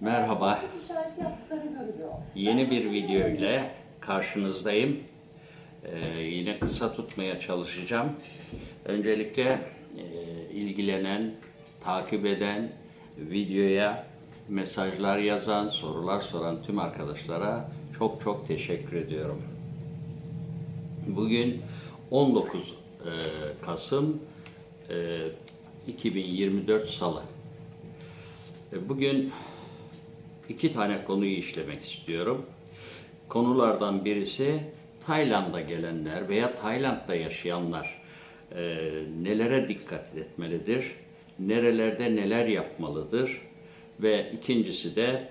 Merhaba. Yeni bir video ile karşınızdayım. Ee, yine kısa tutmaya çalışacağım. Öncelikle e, ilgilenen, takip eden, videoya mesajlar yazan, sorular soran tüm arkadaşlara çok çok teşekkür ediyorum. Bugün 19 e, Kasım e, 2024 Salı. E, Bugün iki tane konuyu işlemek istiyorum. Konulardan birisi Tayland'a gelenler veya Tayland'da yaşayanlar e, nelere dikkat etmelidir, nerelerde neler yapmalıdır ve ikincisi de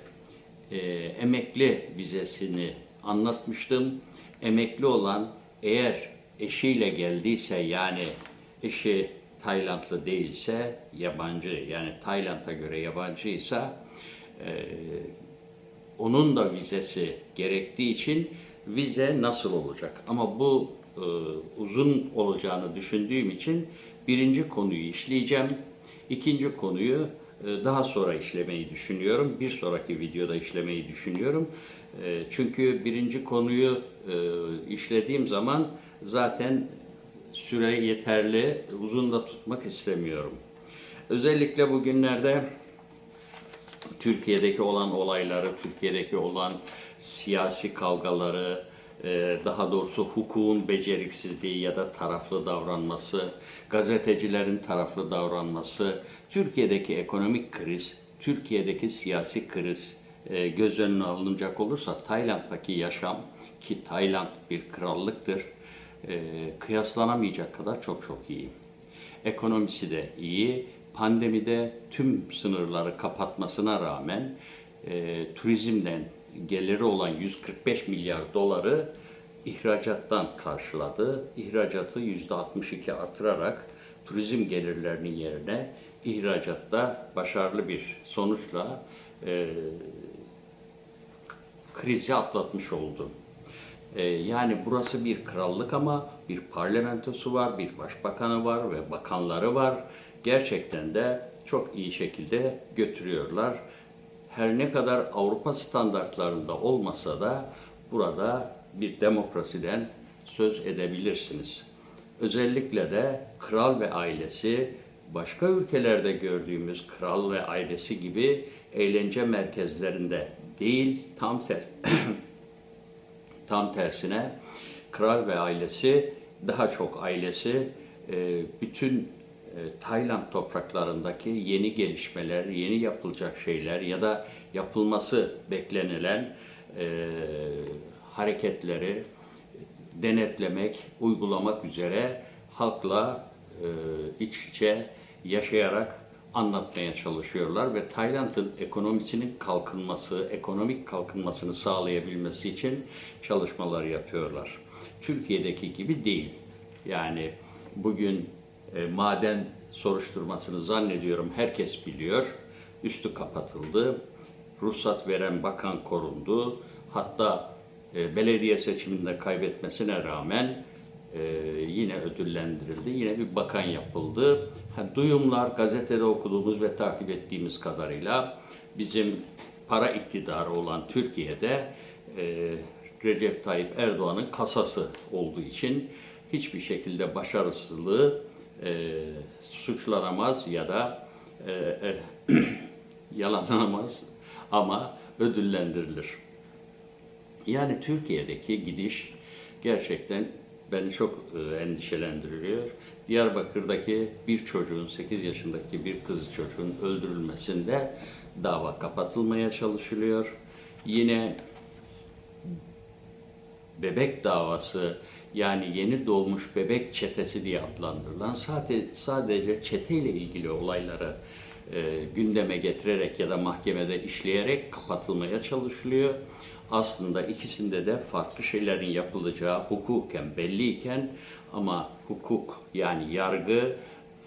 e, emekli vizesini anlatmıştım. Emekli olan eğer eşiyle geldiyse yani eşi Taylandlı değilse yabancı yani Tayland'a göre yabancıysa e, onun da vizesi gerektiği için vize nasıl olacak? Ama bu e, uzun olacağını düşündüğüm için birinci konuyu işleyeceğim. İkinci konuyu e, daha sonra işlemeyi düşünüyorum. Bir sonraki videoda işlemeyi düşünüyorum. E, çünkü birinci konuyu e, işlediğim zaman zaten süre yeterli, uzun da tutmak istemiyorum. Özellikle bugünlerde Türkiye'deki olan olayları, Türkiye'deki olan siyasi kavgaları, e, daha doğrusu hukukun beceriksizliği ya da taraflı davranması, gazetecilerin taraflı davranması, Türkiye'deki ekonomik kriz, Türkiye'deki siyasi kriz e, göz önüne alınacak olursa Tayland'daki yaşam ki Tayland bir krallıktır, e, kıyaslanamayacak kadar çok çok iyi. Ekonomisi de iyi. Pandemide tüm sınırları kapatmasına rağmen e, turizmden geliri olan 145 milyar doları ihracattan karşıladı. İhracatı %62 artırarak turizm gelirlerinin yerine ihracatta başarılı bir sonuçla e, krizi atlatmış oldu. Ee, yani burası bir krallık ama bir parlamentosu var, bir başbakanı var ve bakanları var. Gerçekten de çok iyi şekilde götürüyorlar. Her ne kadar Avrupa standartlarında olmasa da burada bir demokrasiden söz edebilirsiniz. Özellikle de kral ve ailesi başka ülkelerde gördüğümüz kral ve ailesi gibi eğlence merkezlerinde değil, tam ter Tam tersine kral ve ailesi daha çok ailesi e, bütün Tayland topraklarındaki yeni gelişmeler, yeni yapılacak şeyler ya da yapılması beklenilen e, hareketleri denetlemek, uygulamak üzere halkla iç içe yaşayarak anlatmaya çalışıyorlar ve Tayland'ın ekonomisinin kalkınması, ekonomik kalkınmasını sağlayabilmesi için çalışmalar yapıyorlar. Türkiye'deki gibi değil. Yani bugün e, maden soruşturmasını zannediyorum herkes biliyor. Üstü kapatıldı. Ruhsat veren bakan korundu. Hatta e, belediye seçiminde kaybetmesine rağmen e, yine ödüllendirildi. Yine bir bakan yapıldı. Ha, duyumlar gazetede okuduğumuz ve takip ettiğimiz kadarıyla bizim para iktidarı olan Türkiye'de e, Recep Tayyip Erdoğan'ın kasası olduğu için hiçbir şekilde başarısızlığı e, suçlanamaz ya da e, e, yalanlanamaz ama ödüllendirilir. Yani Türkiye'deki gidiş gerçekten beni çok e, endişelendiriyor. Diyarbakır'daki bir çocuğun, 8 yaşındaki bir kız çocuğun öldürülmesinde dava kapatılmaya çalışılıyor. Yine bebek davası yani yeni doğmuş bebek çetesi diye adlandırılan sadece, sadece çeteyle ilgili olayları e, gündeme getirerek ya da mahkemede işleyerek kapatılmaya çalışılıyor. Aslında ikisinde de farklı şeylerin yapılacağı hukuken belliyken ama hukuk yani yargı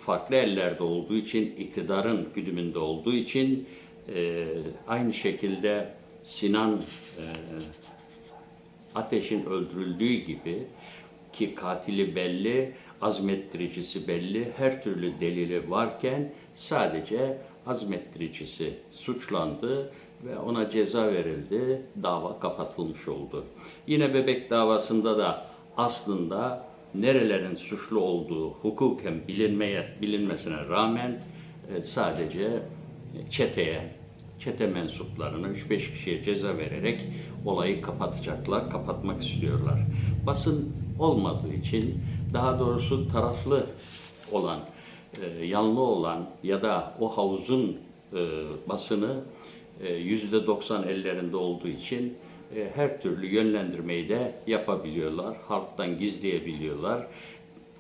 farklı ellerde olduğu için, iktidarın güdümünde olduğu için e, aynı şekilde Sinan e, Ateş'in öldürüldüğü gibi ki katili belli, azmettiricisi belli, her türlü delili varken sadece azmettiricisi suçlandı ve ona ceza verildi. Dava kapatılmış oldu. Yine bebek davasında da aslında nerelerin suçlu olduğu hukuken bilinmeye bilinmesine rağmen e, sadece çeteye, çete mensuplarına 3-5 kişiye ceza vererek olayı kapatacaklar, kapatmak istiyorlar. Basın olmadığı için daha doğrusu taraflı olan, e, yanlı olan ya da o havuzun e, basını e, yüzde 90 ellerinde olduğu için e, her türlü yönlendirmeyi de yapabiliyorlar. Halktan gizleyebiliyorlar.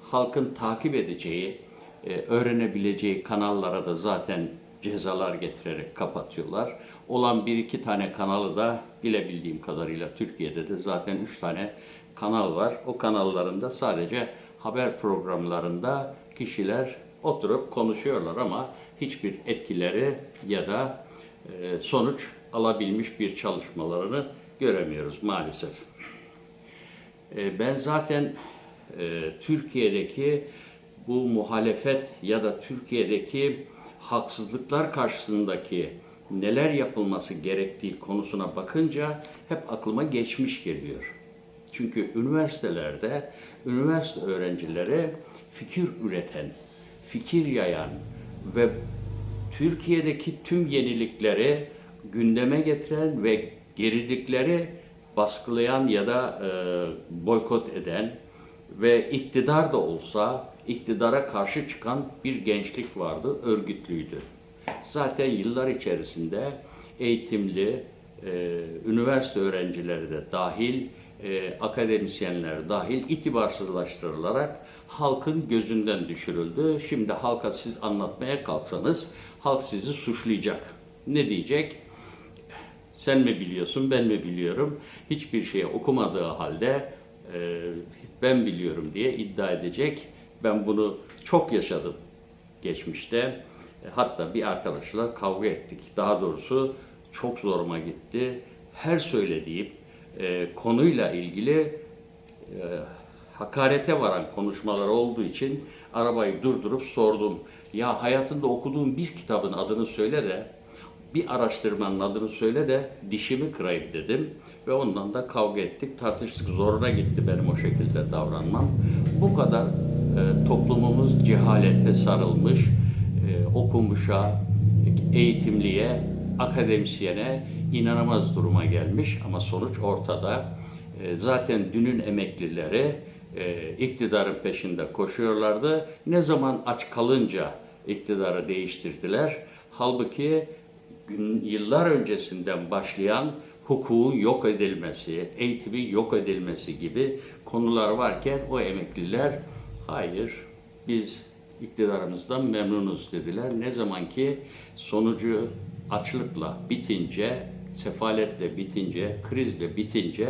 Halkın takip edeceği, e, öğrenebileceği kanallara da zaten cezalar getirerek kapatıyorlar. Olan bir iki tane kanalı da bilebildiğim kadarıyla Türkiye'de de zaten üç tane kanal var. O kanallarında sadece haber programlarında kişiler oturup konuşuyorlar ama hiçbir etkileri ya da e, sonuç alabilmiş bir çalışmalarını göremiyoruz maalesef. E, Ben zaten e, Türkiye'deki bu muhalefet ya da Türkiye'deki haksızlıklar karşısındaki neler yapılması gerektiği konusuna bakınca hep aklıma geçmiş geliyor. Çünkü üniversitelerde üniversite öğrencileri fikir üreten, fikir yayan ve Türkiye'deki tüm yenilikleri gündeme getiren ve gerilikleri baskılayan ya da e, boykot eden ve iktidar da olsa iktidara karşı çıkan bir gençlik vardı, örgütlüydü. Zaten yıllar içerisinde eğitimli, e, üniversite öğrencileri de dahil, e, akademisyenler dahil itibarsızlaştırılarak halkın gözünden düşürüldü. Şimdi halka siz anlatmaya kalksanız halk sizi suçlayacak. Ne diyecek? Sen mi biliyorsun, ben mi biliyorum? Hiçbir şey okumadığı halde e, ben biliyorum diye iddia edecek. Ben bunu çok yaşadım geçmişte. E, Hatta bir arkadaşla kavga ettik. Daha doğrusu çok zoruma gitti. Her söylediğim e, konuyla ilgili e, hakarete varan konuşmalar olduğu için arabayı durdurup sordum. Ya hayatında okuduğun bir kitabın adını söyle de bir araştırmanın adını söyle de dişimi kırayım dedim. Ve ondan da kavga ettik, tartıştık. Zoruna gitti benim o şekilde davranmam. Bu kadar e, toplumumuz cehalete sarılmış, e, okumuşa, eğitimliye, akademisyene inanamaz duruma gelmiş. Ama sonuç ortada. E, zaten dünün emeklileri e, iktidarın peşinde koşuyorlardı. Ne zaman aç kalınca iktidarı değiştirdiler. Halbuki yıllar öncesinden başlayan hukukun yok edilmesi, eğitimin yok edilmesi gibi konular varken o emekliler hayır biz iktidarımızdan memnunuz dediler. Ne zaman ki sonucu açlıkla bitince, sefaletle bitince, krizle bitince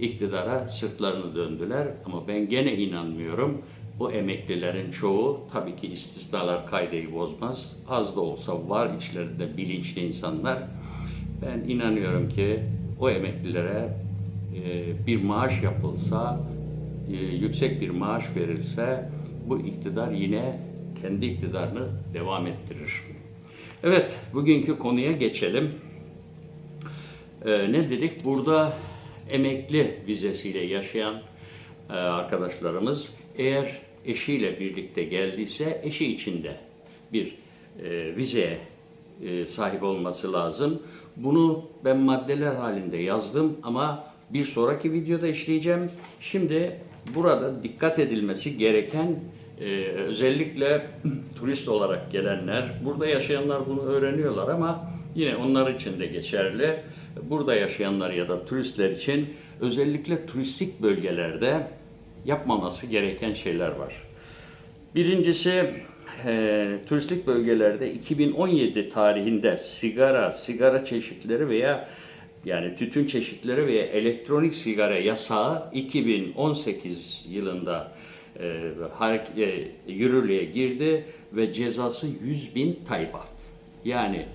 iktidara sırtlarını döndüler. Ama ben gene inanmıyorum. Bu emeklilerin çoğu tabii ki istisnalar kaideyi bozmaz. Az da olsa var içlerinde bilinçli insanlar. Ben inanıyorum ki o emeklilere e, bir maaş yapılsa, e, yüksek bir maaş verilse bu iktidar yine kendi iktidarını devam ettirir. Evet, bugünkü konuya geçelim. Ee, ne dedik? Burada emekli vizesiyle yaşayan e, arkadaşlarımız eğer eşiyle birlikte geldiyse eşi içinde bir e, vizeye e, sahip olması lazım. Bunu ben maddeler halinde yazdım ama bir sonraki videoda işleyeceğim. Şimdi burada dikkat edilmesi gereken e, özellikle turist olarak gelenler, burada yaşayanlar bunu öğreniyorlar ama yine onlar için de geçerli. Burada yaşayanlar ya da turistler için özellikle turistik bölgelerde yapmaması gereken şeyler var. Birincisi e, turistik bölgelerde 2017 tarihinde sigara, sigara çeşitleri veya yani tütün çeşitleri veya elektronik sigara yasağı 2018 yılında e, e, yürürlüğe girdi ve cezası 100 bin taybat. Yani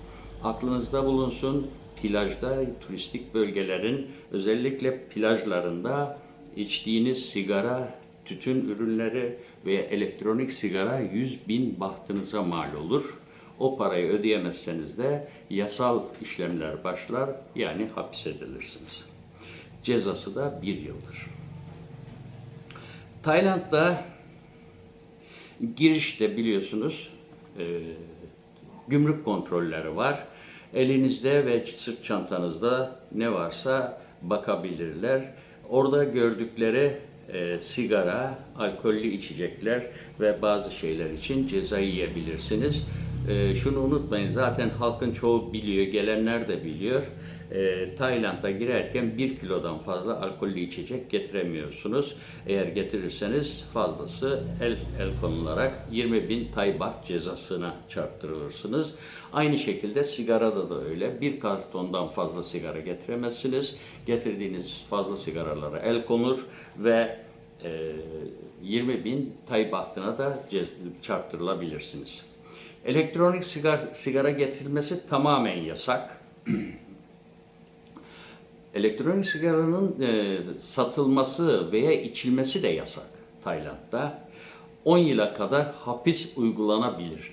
aklınızda bulunsun plajda, turistik bölgelerin özellikle plajlarında içtiğiniz sigara, tütün ürünleri veya elektronik sigara 100 bin bahtınıza mal olur. O parayı ödeyemezseniz de yasal işlemler başlar yani hapis edilirsiniz. Cezası da bir yıldır. Tayland'da girişte biliyorsunuz e, gümrük kontrolleri var. Elinizde ve sırt çantanızda ne varsa bakabilirler. Orada gördükleri e, sigara, alkollü içecekler ve bazı şeyler için ceza yiyebilirsiniz. E, şunu unutmayın zaten halkın çoğu biliyor, gelenler de biliyor. E, Tayland'a girerken bir kilodan fazla alkollü içecek getiremiyorsunuz. Eğer getirirseniz fazlası el el konularak 20 bin Tay baht cezasına çarptırılırsınız. Aynı şekilde sigarada da öyle. Bir kartondan fazla sigara getiremezsiniz. Getirdiğiniz fazla sigaralara el konur ve e, 20 bin Tay bahtına da çarptırılabilirsiniz. Elektronik sigara, sigara getirilmesi tamamen yasak. Elektronik sigaranın e, satılması veya içilmesi de yasak Tayland'da. 10 yıla kadar hapis uygulanabilir.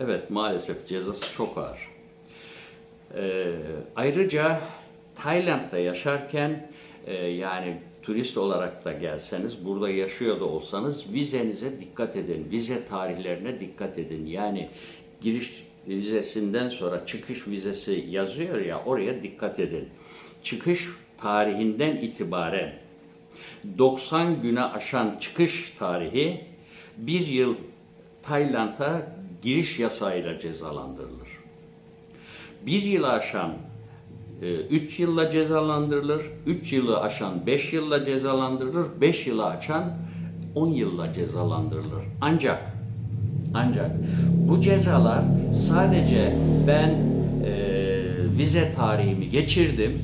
Evet maalesef cezası çok ağır. E, ayrıca Tayland'da yaşarken e, yani turist olarak da gelseniz, burada yaşıyor da olsanız vizenize dikkat edin. Vize tarihlerine dikkat edin. Yani giriş vizesinden sonra çıkış vizesi yazıyor ya oraya dikkat edin. Çıkış tarihinden itibaren 90 güne aşan çıkış tarihi bir yıl Tayland'a giriş yasağıyla cezalandırılır. Bir yılı aşan 3 yılla cezalandırılır, 3 yılı aşan 5 yılla cezalandırılır, 5 yılı aşan 10 yılla cezalandırılır. Ancak ancak bu cezalar sadece ben e, vize tarihimi geçirdim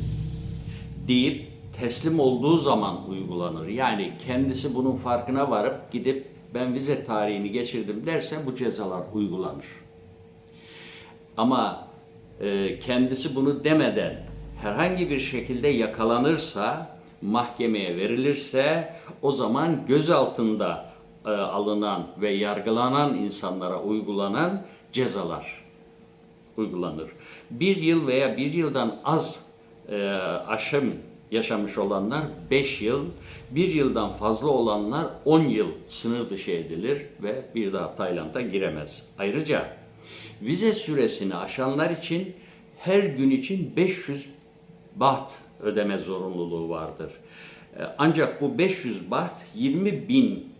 deyip teslim olduğu zaman uygulanır. Yani kendisi bunun farkına varıp gidip ben vize tarihini geçirdim derse bu cezalar uygulanır. Ama e, kendisi bunu demeden herhangi bir şekilde yakalanırsa, mahkemeye verilirse o zaman gözaltında e, alınan ve yargılanan insanlara uygulanan cezalar uygulanır. Bir yıl veya bir yıldan az e, aşım yaşamış olanlar 5 yıl, bir yıldan fazla olanlar 10 yıl sınır dışı edilir ve bir daha Tayland'a giremez. Ayrıca vize süresini aşanlar için her gün için 500 baht ödeme zorunluluğu vardır. E, Ancak bu 500 baht 20 bin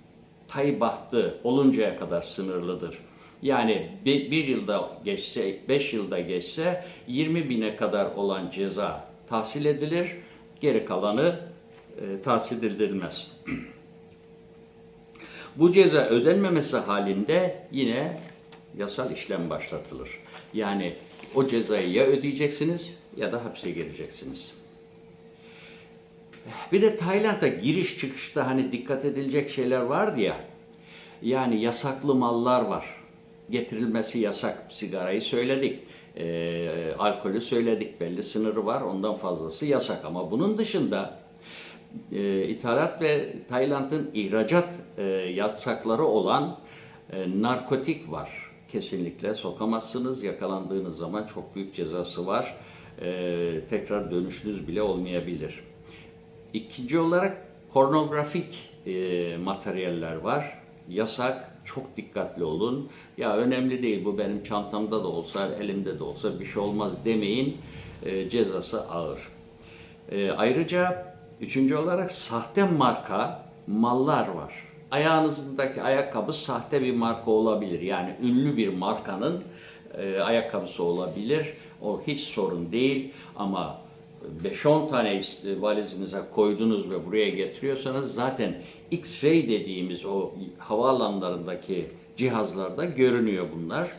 Tay bahtı oluncaya kadar sınırlıdır. Yani bir, bir yılda geçse, 5 yılda geçse 20 bine kadar olan ceza tahsil edilir, geri kalanı e, tahsil edilmez. Bu ceza ödenmemesi halinde yine yasal işlem başlatılır. Yani o cezayı ya ödeyeceksiniz ya da hapse gireceksiniz. Bir de Tayland'a giriş çıkışta hani dikkat edilecek şeyler vardı ya. Yani yasaklı mallar var. Getirilmesi yasak. Sigarayı söyledik. Ee, alkolü söyledik. Belli sınırı var. Ondan fazlası yasak. Ama bunun dışında e, ithalat ve Tayland'ın ihracat e, yasakları olan e, narkotik var. Kesinlikle sokamazsınız. Yakalandığınız zaman çok büyük cezası var. E, tekrar dönüşünüz bile olmayabilir. İkinci olarak pornografik e, materyaller var. Yasak, çok dikkatli olun. Ya önemli değil bu benim çantamda da olsa, elimde de olsa bir şey olmaz demeyin. E, cezası ağır. E, ayrıca üçüncü olarak sahte marka mallar var. Ayağınızdaki ayakkabı sahte bir marka olabilir. Yani ünlü bir markanın e, ayakkabısı olabilir. O hiç sorun değil ama 5-10 tane valizinize koydunuz ve buraya getiriyorsanız zaten X-ray dediğimiz o havaalanlarındaki cihazlarda görünüyor bunlar.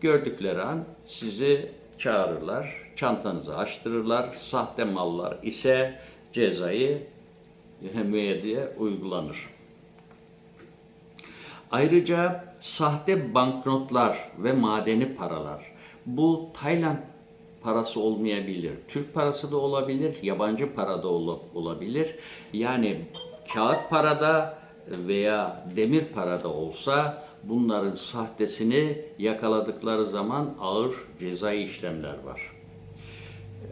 Gördükleri an sizi çağırırlar, çantanızı açtırırlar. Sahte mallar ise cezayı müeyyideye uygulanır. Ayrıca sahte banknotlar ve madeni paralar. Bu Tayland parası olmayabilir. Türk parası da olabilir, yabancı para da ola- olabilir. Yani kağıt parada veya demir parada olsa bunların sahtesini yakaladıkları zaman ağır cezai işlemler var.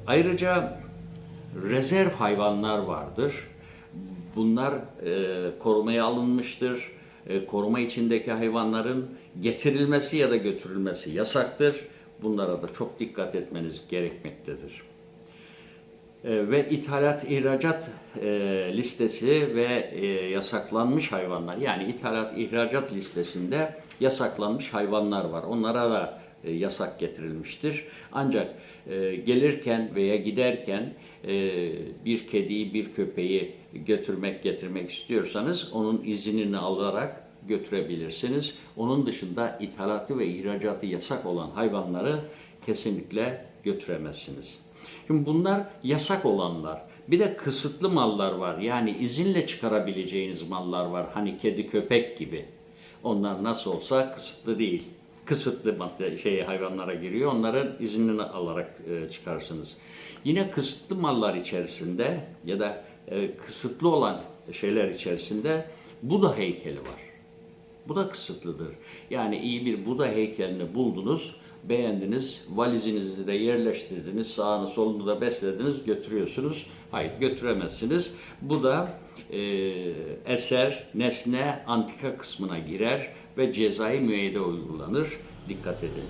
Ayrıca rezerv hayvanlar vardır. Bunlar e, korumaya alınmıştır. E, koruma içindeki hayvanların getirilmesi ya da götürülmesi yasaktır. Bunlara da çok dikkat etmeniz gerekmektedir. E, ve ithalat ihracat e, listesi ve yasaklanmış hayvanlar yani ithalat ihracat listesinde yasaklanmış hayvanlar var. Onlara da e, yasak getirilmiştir. Ancak e, gelirken veya giderken e, bir kediyi bir köpeği götürmek getirmek istiyorsanız onun iznini alarak götürebilirsiniz. Onun dışında ithalatı ve ihracatı yasak olan hayvanları kesinlikle götüremezsiniz. Şimdi bunlar yasak olanlar. Bir de kısıtlı mallar var. Yani izinle çıkarabileceğiniz mallar var. Hani kedi köpek gibi. Onlar nasıl olsa kısıtlı değil. Kısıtlı madde şey hayvanlara giriyor. Onların iznini alarak e, çıkarsınız. Yine kısıtlı mallar içerisinde ya da e, kısıtlı olan şeyler içerisinde Buda heykeli var. Bu da kısıtlıdır. Yani iyi bir Buda heykelini buldunuz, beğendiniz, valizinizi de yerleştirdiniz, sağını solunu da beslediniz, götürüyorsunuz. Hayır götüremezsiniz. Bu da e, eser, nesne, antika kısmına girer ve cezai müeyyide uygulanır. Dikkat edin.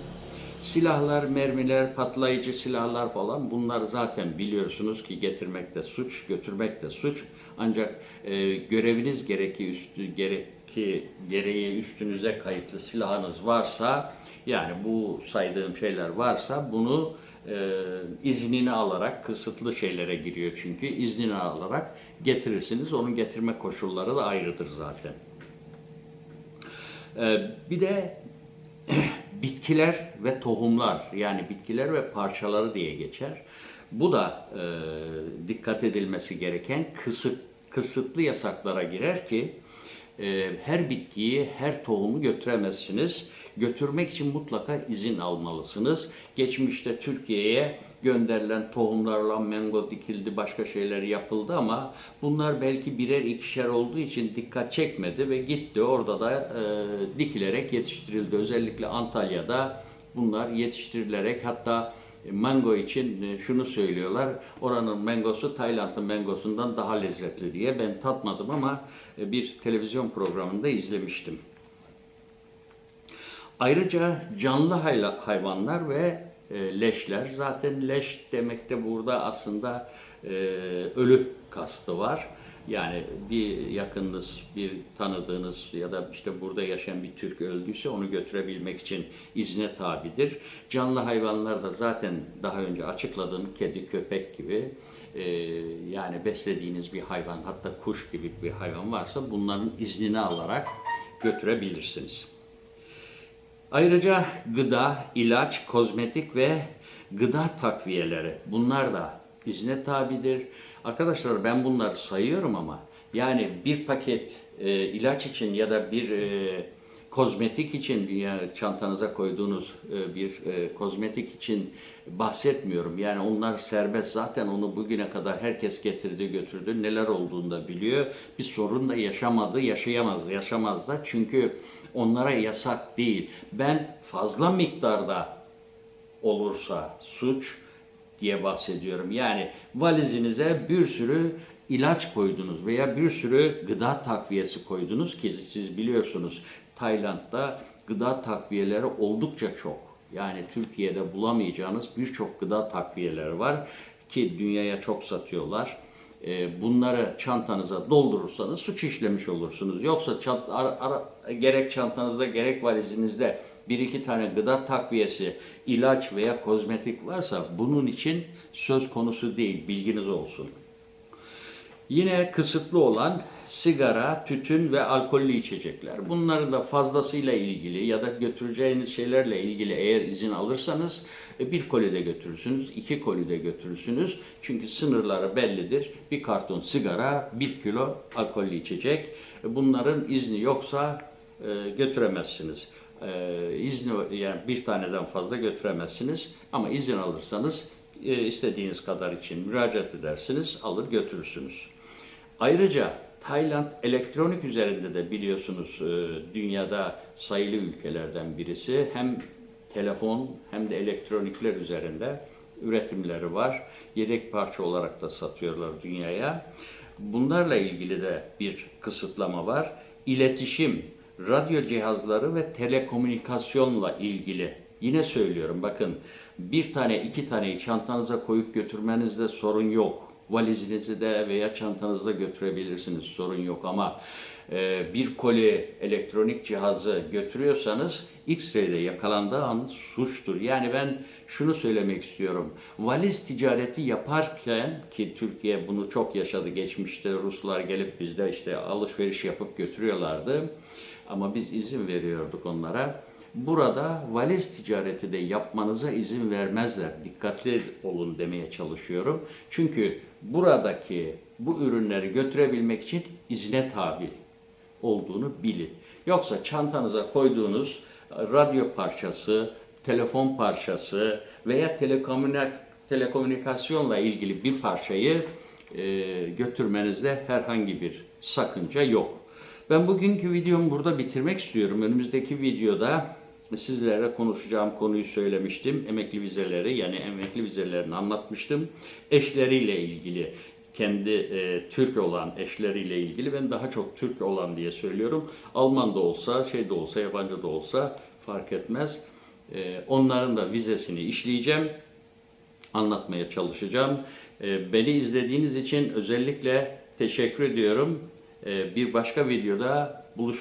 Silahlar, mermiler, patlayıcı silahlar falan bunlar zaten biliyorsunuz ki getirmek de suç, götürmek de suç. Ancak e, göreviniz gereki üstü gereki gereği üstünüze kayıtlı silahınız varsa yani bu saydığım şeyler varsa bunu e, iznini alarak kısıtlı şeylere giriyor çünkü iznini alarak getirirsiniz. Onun getirme koşulları da ayrıdır zaten. E, bir de bitkiler ve tohumlar yani bitkiler ve parçaları diye geçer. Bu da e, dikkat edilmesi gereken kısıt, kısıtlı yasaklara girer ki her bitkiyi, her tohumu götüremezsiniz. Götürmek için mutlaka izin almalısınız. Geçmişte Türkiye'ye gönderilen tohumlarla mango dikildi, başka şeyler yapıldı ama bunlar belki birer ikişer olduğu için dikkat çekmedi ve gitti. Orada da e, dikilerek yetiştirildi. Özellikle Antalya'da bunlar yetiştirilerek hatta mango için e, şunu söylüyorlar. Oranın mangosu Tayland'ın mangosundan daha lezzetli diye. Ben tatmadım ama e, bir televizyon programında izlemiştim. Ayrıca canlı hayvanlar ve e, leşler. Zaten leş demekte burada aslında e, ölü kastı var. Yani bir yakınınız, bir tanıdığınız ya da işte burada yaşayan bir Türk öldüyse onu götürebilmek için izne tabidir. Canlı hayvanlar da zaten daha önce açıkladığım kedi, köpek gibi e, yani beslediğiniz bir hayvan hatta kuş gibi bir hayvan varsa bunların iznini alarak götürebilirsiniz. Ayrıca gıda, ilaç, kozmetik ve gıda takviyeleri bunlar da izne tabidir. Arkadaşlar ben bunları sayıyorum ama yani bir paket e, ilaç için ya da bir e, kozmetik için yani çantanıza koyduğunuz e, bir e, kozmetik için bahsetmiyorum. Yani onlar serbest zaten onu bugüne kadar herkes getirdi götürdü neler olduğunu da biliyor. Bir sorun da yaşamadı, yaşayamaz, yaşamaz da çünkü onlara yasak değil. Ben fazla miktarda olursa suç diye bahsediyorum. Yani valizinize bir sürü ilaç koydunuz veya bir sürü gıda takviyesi koydunuz ki siz biliyorsunuz Tayland'da gıda takviyeleri oldukça çok. Yani Türkiye'de bulamayacağınız birçok gıda takviyeleri var ki dünyaya çok satıyorlar. Ee, Bunları çantanıza doldurursanız suç işlemiş olursunuz. Yoksa çant ara- ara- gerek çantanızda gerek valizinizde bir iki tane gıda takviyesi, ilaç veya kozmetik varsa bunun için söz konusu değil, bilginiz olsun. Yine kısıtlı olan sigara, tütün ve alkollü içecekler. Bunların da fazlasıyla ilgili ya da götüreceğiniz şeylerle ilgili eğer izin alırsanız e, bir kolide götürürsünüz, iki kolide götürürsünüz. Çünkü sınırları bellidir. Bir karton sigara, bir kilo alkollü içecek. E, Bunların izni yoksa e, götüremezsiniz. İzni yani bir taneden fazla götüremezsiniz ama izin alırsanız istediğiniz kadar için müracaat edersiniz, alır götürürsünüz. Ayrıca Tayland elektronik üzerinde de biliyorsunuz e, dünyada sayılı ülkelerden birisi. Hem telefon hem de elektronikler üzerinde üretimleri var. Yedek parça olarak da satıyorlar dünyaya. Bunlarla ilgili de bir kısıtlama var. İletişim, radyo cihazları ve telekomünikasyonla ilgili. Yine söylüyorum bakın bir tane iki taneyi çantanıza koyup götürmenizde sorun yok. Valizinizi de veya çantanızda götürebilirsiniz sorun yok ama e, bir koli elektronik cihazı götürüyorsanız X-ray'de yakalandığı an suçtur. Yani ben şunu söylemek istiyorum. Valiz ticareti yaparken ki Türkiye bunu çok yaşadı geçmişte Ruslar gelip bizde işte alışveriş yapıp götürüyorlardı. Ama biz izin veriyorduk onlara. Burada valiz ticareti de yapmanıza izin vermezler. Dikkatli olun demeye çalışıyorum. Çünkü buradaki bu ürünleri götürebilmek için izne tabi olduğunu bilin. Yoksa çantanıza koyduğunuz radyo parçası, telefon parçası veya telekomünik telekomünikasyonla ilgili bir parçayı e, götürmenizde herhangi bir sakınca yok. Ben bugünkü videomu burada bitirmek istiyorum. Önümüzdeki videoda sizlere konuşacağım konuyu söylemiştim. Emekli vizeleri yani emekli vizelerini anlatmıştım. Eşleriyle ilgili kendi e, Türk olan eşleriyle ilgili ben daha çok Türk olan diye söylüyorum. Alman da olsa, şey de olsa, yabancı da olsa fark etmez. E, onların da vizesini işleyeceğim anlatmaya çalışacağım. E, Beni izlediğiniz için özellikle teşekkür ediyorum. E, Bir başka videoda buluşmak